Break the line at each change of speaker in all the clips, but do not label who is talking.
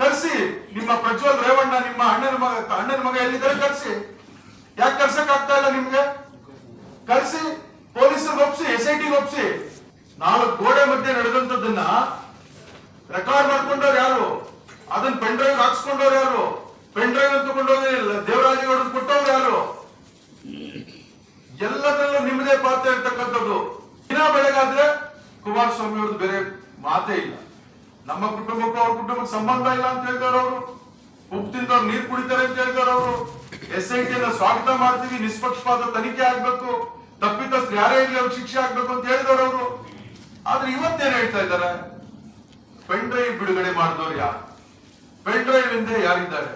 ಕರ್ಸಿ, ನಿಮ್ಮ ಪ್ರಜ್ವಲ್ ರೇವಣ್ಣ ನಿಮ್ಮ ಅಣ್ಣನ ಮಗ ಅಣ್ಣನ ಮಗ ಎಲ್ಲಿದ್ದಾರೆ ಕರೆಸಿ? ಯಾಕೆ ಕರ್ಸಕ್ ಆಗ್ತಾ ಇಲ್ಲ ನಿಮ್ಗೆ? ಕರೆಸಿ ಪೊಲೀಸರಿಗೆ ಒಪ್ಸಿ ಎಸ್ ಐ ಟಿ ಒಪ್ಸಿ. ನಾಲ್ಕು ಗೋಡೆ ಮಧ್ಯೆ ನಡೆದಂತದನ್ನ ರೆಕಾರ್ಡ್ ಮಾಡ್ಕೊಂಡವ್ರು ಯಾರು? ಅದನ್ನ ಪೆನ್ ಡ್ರೈವ್ ಹಾಕ್ಸ್ಕೊಂಡವ್ರು ಯಾರು? ಪೆನ್ ಡ್ರೈವ್ ತಗೊಂಡೋಗಿ ದೇವರಾಜಗೌಡ ಕೊಟ್ಟವ್ರು ಯಾರು? ಎಲ್ಲದರಲ್ಲೂ ನಿಮ್ಮದೇ ಪಾತ್ರ ಇರ್ತಕ್ಕಂಥದ್ದು. ದಿನ ಬೆಳಗಾದ್ರೆ ಕುಮಾರಸ್ವಾಮಿ ಅವ್ರದ್ದು ಬೇರೆ ಮಾತೇ ಇಲ್ಲ. ನಮ್ಮ ಕುಟುಂಬಕ್ಕೂ ಅವ್ರ ಕುಟುಂಬಕ್ಕೆ ಸಂಬಂಧ ಇಲ್ಲ ಅಂತ ಹೇಳ್ತಾರೆ ಅವರು. ಉಪ್ಪು ತಿಂದವ್ರು ನೀರ್ ಕುಡಿತಾರೆ ಅಂತ ಹೇಳ್ತಾರೆ ಅವರು. ಎಸ್ ಐ ಟಿ ಸ್ವಾಗತ ಮಾಡ್ತೀವಿ, ನಿಷ್ಪಕ್ಷಪಾತ ತನಿಖೆ ಆಗ್ಬೇಕು ತಪ್ಪಿತಸ್ಥ ಯಾರೇ ಇರಲಿ ಅವ್ರಿಗೆ ಶಿಕ್ಷೆ ಆಗ್ಬೇಕು ಅಂತ ಹೇಳಿದವರು ಅವರು. ಆದ್ರೆ ಇವತ್ತೇನ್ ಹೇಳ್ತಾ ಇದ್ದಾರೆ? ಪೆನ್ ಡ್ರೈವ್ ಬಿಡುಗಡೆ ಮಾಡಿದವ್ರು ಯಾರು? ಪೆನ್ ಡ್ರೈವ್ ಹಿಂದೆ ಯಾರಿದ್ದಾರೆ?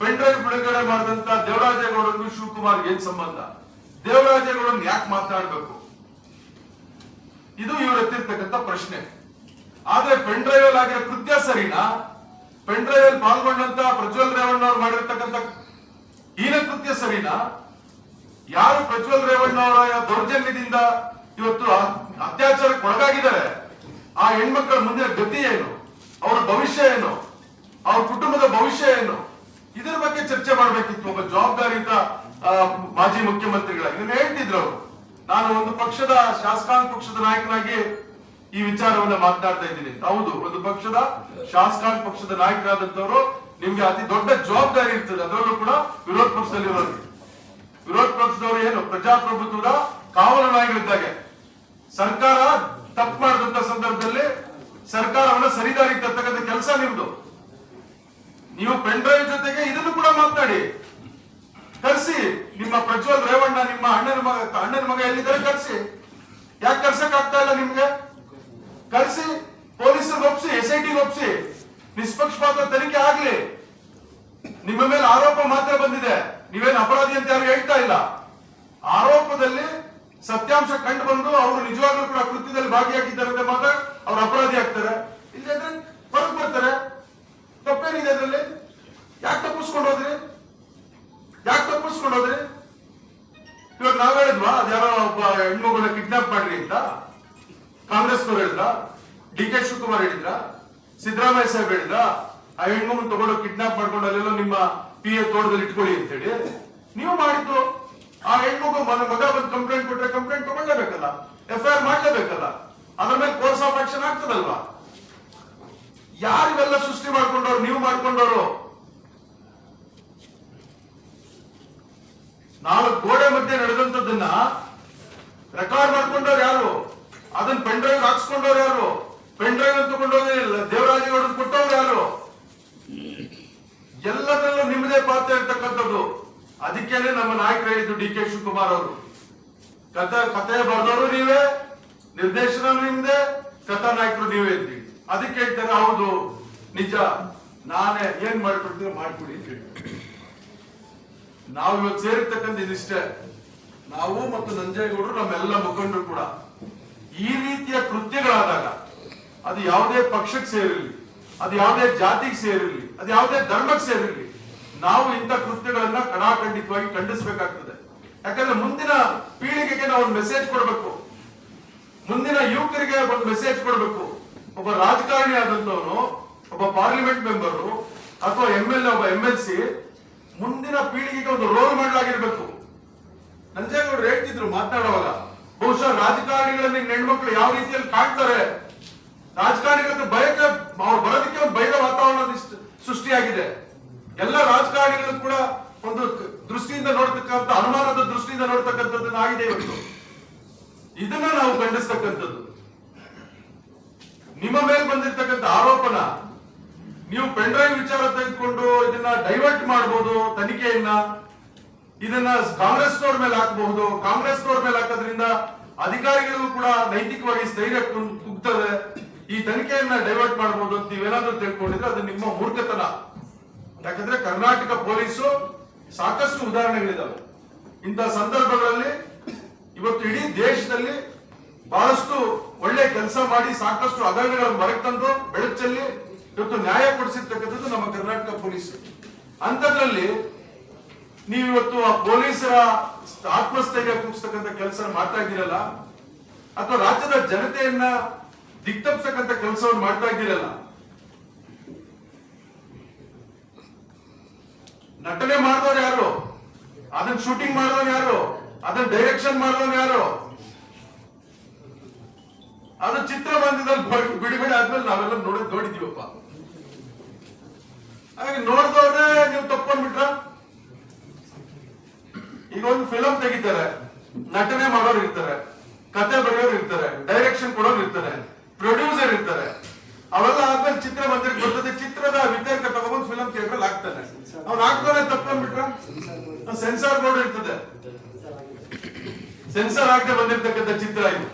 ಪೆನ್ ಡ್ರೈವ್ ಬಿಡುಗಡೆ ಮಾಡಿದಂತ ದೇವರಾಜೇಗೌಡರಿಗೂ ಶಿವಕುಮಾರ್ ಏನ್ ಸಂಬಂಧ? ದೇವರಾಜೇಗೌಡನ್ ಯಾಕೆ ಮಾತಾಡ್ಬೇಕು? ಇದು ಇವ್ರ ಎತ್ತಿರ್ತಕ್ಕಂಥ ಪ್ರಶ್ನೆ. ಆದ್ರೆ ಪೆನ್ ಡ್ರೈವ್ ಅಲ್ಲಿ ಆಗಿರೋ ಕೃತ್ಯ ಸರಿನಾ? ಪೆನ್ ಡ್ರೈವ್ ಅಲ್ಲಿ ಪಾಲ್ಗೊಂಡಂತ ಪ್ರಜ್ವಲ್ ರೇವಣ್ಣ ಅವ್ರು ಮಾಡಿರ್ತಕ್ಕಂಥ ಹೀನ ಕೃತ್ಯ ಸರಿನಾ? ಯಾರು ಪ್ರಜ್ವಲ್ ರೇವಣ್ಣ ಅವರ ದೌರ್ಜನ್ಯದಿಂದ ಇವತ್ತು ಅತ್ಯಾಚಾರಕ್ಕೆ ಒಳಗಾಗಿದ್ದಾರೆ? ಆ ಹೆಣ್ಮಕ್ಳ ಮುಂದಿನ ಗತಿ ಏನು? ಅವರ ಭವಿಷ್ಯ ಏನು? ಅವ್ರ ಕುಟುಂಬದ ಭವಿಷ್ಯ ಏನು? ಇದರ ಬಗ್ಗೆ ಚರ್ಚೆ ಮಾಡಬೇಕಿತ್ತು ಒಬ್ಬ ಜವಾಬ್ದಾರಿಯುತ ಮಾಜಿ ಮುಖ್ಯಮಂತ್ರಿಗಳ. ಇದನ್ನ ಹೇಳ್ತಿದ್ರು ಅವರು. ನಾನು ಒಂದು ಪಕ್ಷದ, ಶಾಸಕಾಂಗ ಪಕ್ಷದ ನಾಯಕನಾಗಿ ಈ ವಿಚಾರವನ್ನ ಮಾತನಾಡ್ತಾ ಇದ್ದೀನಿ. ಹೌದು, ಒಂದು ಪಕ್ಷದ ಶಾಸಕಾಂಗ ಪಕ್ಷದ ನಾಯಕರಾದಂತವರು ನಿಮ್ಗೆ ಅತಿ ದೊಡ್ಡ ಜವಾಬ್ದಾರಿ ಇರ್ತದೆ. ಅದರಲ್ಲೂ ಕೂಡ ವಿರೋಧ ಪಕ್ಷದಲ್ಲಿ ವಿರೋಧ ಪಕ್ಷದವರು ಏನು? ಪ್ರಜಾಪ್ರಭುತ್ವದ ಕಾವಲು ನಾಯಿಗಳಿದ್ದಾಗೆ ಸರ್ಕಾರ ತಪ್ಪು ಮಾಡಿದಂತ ಸಂದರ್ಭದಲ್ಲಿ ಸರ್ಕಾರವನ್ನ ಸರಿದಾರಿಗೆ ತರ್ತಕ್ಕಂಥ ಕೆಲಸ ನಿಮ್ದು. ನೀವು ಪೆನ್ ಡ್ರೈವ್ ಜೊತೆಗೆ ಇದನ್ನು ಕೂಡ ಮಾತನಾಡಿ. ಕರೆಸಿ, ನಿಮ್ಮ ಪ್ರಜ್ವಲ್ ರೇವಣ್ಣ ನಿಮ್ಮ ಅಣ್ಣನ ಮಗ ಅಣ್ಣನ ಮಗ ಎಲ್ಲಿದ್ದಾರೆ ಕರೆಸಿ? ಯಾಕೆ ಕರ್ಸಕ್ ಆಗ್ತಾ ಇಲ್ಲ ನಿಮ್ಗೆ? ಕರ್ಸಿ ಪೊಲೀಸರಿಗೆ ಒಪ್ಸಿ ಎಸ್ ಐ ಟಿ ಒಪ್ಸಿ. ನಿಷ್ಪಕ್ಷಪಾತ ತನಿಖೆ ಆಗ್ಲಿ. ನಿಮ್ಮ ಮೇಲೆ ಆರೋಪ ಮಾತ್ರ ಬಂದಿದೆ. ನೀವೇನು ಅಪರಾಧಿ ಅಂತ ಯಾರು ಹೇಳ್ತಾ ಇಲ್ಲ. ಆರೋಪದಲ್ಲಿ ಸತ್ಯಾಂಶ ಕಂಡು ಬಂದು ಅವರು ನಿಜವಾಗ್ಲೂ ಕೂಡ ಕೃತ್ಯದಲ್ಲಿ ಭಾಗಿಯಾಗಿದ್ದಾರೆ ಅಂತ ಮಾತ್ರ ಅವ್ರು ಅಪರಾಧಿ ಆಗ್ತಾರೆ. ಇಲ್ಲದ್ರೆ ಹೊರಗೆ ಬರ್ತಾರೆ. ತಪ್ಪೇನಿದೆ ಅದರಲ್ಲಿ? ಯಾಕೆ ತಪ್ಪಿಸ್ಕೊಂಡು ಹೋದ್ರಿ? ಯಾಕೆ ತಪ್ಪಿಸ್ಕೊಂಡು ಹೋದ್ರಿ? ಇವಾಗ ನಾವ್ ಹೇಳಿದ್ವಾ, ಅದ್ಯಾರೋ ಒಬ್ಬ ಹೆಣ್ಮಗಳನ್ನ ಕಿಡ್ನಾಪ್ ಮಾಡ್ರಿ ಅಂತ? ಕಾಂಗ್ರೆಸ್ನವ್ರು ಹೇಳಿದ್ರ? ಡಿ ಕೆ ಶಿವಕುಮಾರ್ ಹೇಳಿದ್ರ? ಸಿದ್ದರಾಮಯ್ಯ ಸಾಹೇಬ್ ಹೇಳಿದ್ರ? ಆ ಹೆಣ್ಮಗುನ್ ತಗೊಂಡು ಕಿಡ್ನಾಪ್ ಮಾಡ್ಕೊಂಡು ಅಲ್ಲೆಲ್ಲ ನಿಮ್ಮ ಪಿ ಎ ತೋಟದಲ್ಲಿ ಇಟ್ಕೊಳ್ಳಿ ಅಂತ ಹೇಳಿ ನೀವು ಮಾಡಿದ್ದು. ಆ ಹೆಣ್ಮಗು ಮನ ಮಗ ಬಂದು ಕಂಪ್ಲೇಂಟ್ ಕೊಟ್ರೆ ಕಂಪ್ಲೇಂಟ್ ತಗೊಳ್ಳೇಬೇಕಲ್ಲ? ಎಫ್ ಐ ಆರ್ ಮಾಡ್ಲೇಬೇಕಲ್ಲ? ಅದ್ರ ಮೇಲೆ ಕೋರ್ಸ್ ಆಫ್ ಆಕ್ಷನ್ ಆಗ್ತದಲ್ವಾ? ಯಾರಿವೆಲ್ಲ ಸೃಷ್ಟಿ ಮಾಡ್ಕೊಂಡವ್ರು, ನೀವು ಮಾಡ್ಕೊಂಡವರು? ನಾಲ್ಕು ಗೋಡೆ ಮಧ್ಯೆ ನಡೆದಂತದನ್ನ ರೆಕಾರ್ಡ್ ಮಾಡ್ಕೊಂಡವ್ರು ಯಾರು? ಅದನ್ನ ಪೆನ್ ಡ್ರೈವ್ ಹಾಕ್ಸ್ಕೊಂಡವ್ರು ಯಾರು? ಪೆನ್ ಡ್ರೈವ್ ಅಂತ ತಗೊಂಡೋಗಿ ಹೊಡೆದು ಕೊಟ್ಟವ್ರು ಯಾರು? ಎಲ್ಲದರಲ್ಲೂ ನಿಮ್ಮದೇ ಪಾತ್ರ ಇರ್ತಕ್ಕಂಥದ್ದು. ಅದಕ್ಕೇನೆ ನಮ್ಮ ನಾಯಕರು ಹೇಳಿದ್ದು ಡಿ ಕೆ ಶಿವಕುಮಾರ್ ಅವರು. ಕಥೆ ಕಥೆ ಬರೆದವರು ನೀವೇ, ನಿರ್ದೇಶನ ನಿಮ್ದೆ, ಕಥಾ ನಾಯಕರು ನೀವೇ ಇದ್ದೀವಿ ಅದಕ್ಕೆ ಹೇಳ್ತಾರೆ, ಹೌದು, ನಿಜ. ನಾನೇ ಏನ್ ಮಾಡ್ಕೊಡ್ತೀರ ಮಾಡ್ಕೊಡಿ ಅಂತ ನಾವು ಇವತ್ತು ಸೇರಿರ್ತಕ್ಕಂಥ ಇದಿಷ್ಟೇ. ನಾವು ಮತ್ತು ನಂಜೇಗೌಡರು ನಮ್ಮೆಲ್ಲ ಮುಖಂಡರು ಕೂಡ. ಈ ರೀತಿಯ ಕೃತ್ಯಗಳಾದಾಗ ಅದು ಯಾವುದೇ ಪಕ್ಷಕ್ಕೆ ಸೇರಿರಲಿ, ಅದು ಯಾವುದೇ ಜಾತಿಗೆ ಸೇರಿರಲಿ, ಅದು ಯಾವುದೇ ಧರ್ಮಕ್ಕೆ ಸೇರಿರಲಿ, ನಾವು ಇಂಥ ಕೃತ್ಯಗಳನ್ನ ಕಡಾಖಂಡಿತವಾಗಿ ಖಂಡಿಸಬೇಕಾಗ್ತದೆ. ಯಾಕಂದ್ರೆ ಮುಂದಿನ ಪೀಳಿಗೆಗೆ ನಾವು ಒಂದು ಮೆಸೇಜ್ ಕೊಡಬೇಕು. ಮುಂದಿನ ಯುವಕರಿಗೆ ಒಂದು ಮೆಸೇಜ್ ಕೊಡಬೇಕು. ಒಬ್ಬ ರಾಜಕಾರಣಿ ಆದಂತವನು ಒಬ್ಬ ಪಾರ್ಲಿಮೆಂಟ್ ಮೆಂಬರು ಅಥವಾ ಎಂ ಎಲ್ ಒಬ್ಬ ಎಂ ಎಲ್ ಸಿ ಮುಂದಿನ ಪೀಳಿಗೆಗೆ ಒಂದು ರೋಲ್ ಮಾಡಲಾಗಿರ್ಬೇಕು ನಂಜೇಗೌಡರು ಹೇಳ್ತಿದ್ರು ಮಾತನಾಡುವಾಗ ಬಹುಶಃ ರಾಜಕಾರಣಿಗಳಲ್ಲಿ ಹೆಣ್ಮಕ್ಳು ಯಾವ ರೀತಿಯಲ್ಲಿ ಕಾಣ್ತಾರೆ? ರಾಜಕಾರಣಿಗಳ ಭಯಕ್ಕೆ ಅವ್ರು ಬರೋದಕ್ಕೆ ಒಂದು ಭಯದ ವಾತಾವರಣ ಸೃಷ್ಟಿಯಾಗಿದೆ. ಎಲ್ಲ ರಾಜಕಾರಣಿಗಳು ಕೂಡ ಒಂದು ದೃಷ್ಟಿಯಿಂದ ನೋಡ್ತಕ್ಕಂಥ, ಅನುಮಾನದ ದೃಷ್ಟಿಯಿಂದ ನೋಡ್ತಕ್ಕಂಥದ್ದನ್ನ ಆಗಿದೆ ಇವತ್ತು. ಇದನ್ನ ನಾವು ಖಂಡಿಸ್ತಕ್ಕಂಥದ್ದು. ನಿಮ್ಮ ಮೇಲೆ ಬಂದಿರ್ತಕ್ಕಂಥ ಆರೋಪನ, ನೀವು ಪೆನ್ ಡ್ರೈವ್ ವಿಚಾರ ತೆಗೆದುಕೊಂಡು ಇದನ್ನ ಡೈವರ್ಟ್ ಮಾಡಬಹುದು ತನಿಖೆಯನ್ನ. ಇದನ್ನ ಕಾಂಗ್ರೆಸ್ನವ್ರ ಮೇಲೆ ಹಾಕಬಹುದು. ಕಾಂಗ್ರೆಸ್ನವ್ರ ಮೇಲೆ ಹಾಕೋದ್ರಿಂದ ಅಧಿಕಾರಿಗಳಿಗೂ ಕೂಡ ನೈತಿಕವಾಗಿ ಸ್ಥೈರ್ಯ ಕುಗ್ತದೆ. ಈ ತನಿಖೆಯನ್ನ ಡೈವರ್ಟ್ ಮಾಡಬಹುದು ಅಂತ ನೀವೇನಾದ್ರೂ ತಿಳ್ಕೊಂಡಿದ್ರೆ ಅದು ನಿಮ್ಮ ಮೂರ್ಖತನ. ಯಾಕಂದ್ರೆ ಕರ್ನಾಟಕ ಪೊಲೀಸು ಸಾಕಷ್ಟು ಉದಾಹರಣೆಗಳಿದಾವೆ. ಇಂತಹ ಸಂದರ್ಭಗಳಲ್ಲಿ ಇವತ್ತು ಇಡೀ ದೇಶದಲ್ಲಿ ಬಹಳಷ್ಟು ಒಳ್ಳೆ ಕೆಲಸ ಮಾಡಿ ಸಾಕಷ್ಟು ಹಗರಣಗಳನ್ನು ಹೊರಗೆ ತಂದು ಬೆಳಚಲ್ಲಿ ಚೆಲ್ಲಿ ಇವತ್ತು ನ್ಯಾಯ ಕೊಡಿಸಿರ್ತಕ್ಕಂಥದ್ದು ನಮ್ಮ ಕರ್ನಾಟಕ ಪೊಲೀಸ್. ಅಂಥದ್ರಲ್ಲಿ ನೀವು ಇವತ್ತು ಆ ಪೊಲೀಸರ ಆತ್ಮಸ್ಥೈರ್ಯ ಕುಗ್ಸ್ತಕ್ಕಂಥ ಕೆಲಸ ಮಾಡ್ತಾ ಇದ್ದೀರಲ್ಲ? ಅಥವಾ ರಾಜ್ಯದ ಜನತೆಯನ್ನ ದಿಕ್ತಪ್ಸಕ್ಕಂಥ ಕೆಲಸವನ್ನು ಮಾಡ್ತಾ ಇದ್ದೀರಲ್ಲ? ನಟನೆ ಮಾಡಿದವ್ರು ಯಾರು? ಅದನ್ನ ಶೂಟಿಂಗ್ ಮಾಡಿದವ್ರು ಯಾರು? ಅದನ್ನ ಡೈರೆಕ್ಷನ್ ಮಾಡಿದವ್ರು ಯಾರು? ಅದು ಚಿತ್ರ ಬಂದಿದ್ದಲ್ಲಿ ಬಿಡುಗಡೆ ಆದ್ಮೇಲೆ ನಾವೆಲ್ಲ ನೋಡಿ ನೋಡಿದೀವಪ್ಪ ಹಾಗೆ ನೋಡಿದವ್ರೆ ನೀವು ತಪ್ಕೊಂಡ್ಬಿಟ್ರ ಈಗ ಒಂದು ಫಿಲಂ ತೆಗಿತಾರೆ. ನಟನೆ ಮಾಡೋರು ಇರ್ತಾರೆ. ಕತೆ ಬರೆಯೋರು ಇರ್ತಾರೆ. ಡೈರೆಕ್ಷನ್ ಕೊಡೋರು ಇರ್ತಾರೆ. ಪ್ರೊಡ್ಯೂಸರ್ ಇರ್ತಾರೆ. ಅವೆಲ್ಲ ಆದ್ಮೇಲೆ ಚಿತ್ರ ಮಂದಿರ ಬರ್ತದೆ. ಚಿತ್ರದ ವಿತರ್ಕ ತಗೊಂಡು ಫಿಲಂ ಥಿಯೇಟರ್ ಹಾಕ್ತಾನೆ ಅವ್ನು ಹಾಕ್ತಾನೆ ತಪ್ಕೊಂಡ್ಬಿಟ್ರ? ಸೆನ್ಸಾರ್ ಬೋರ್ಡ್ ಇರ್ತದೆ. ಸೆನ್ಸಾರ್ ಆಗದೆ ಬಂದಿರ್ತಕ್ಕಂಥ ಚಿತ್ರ ಇದು.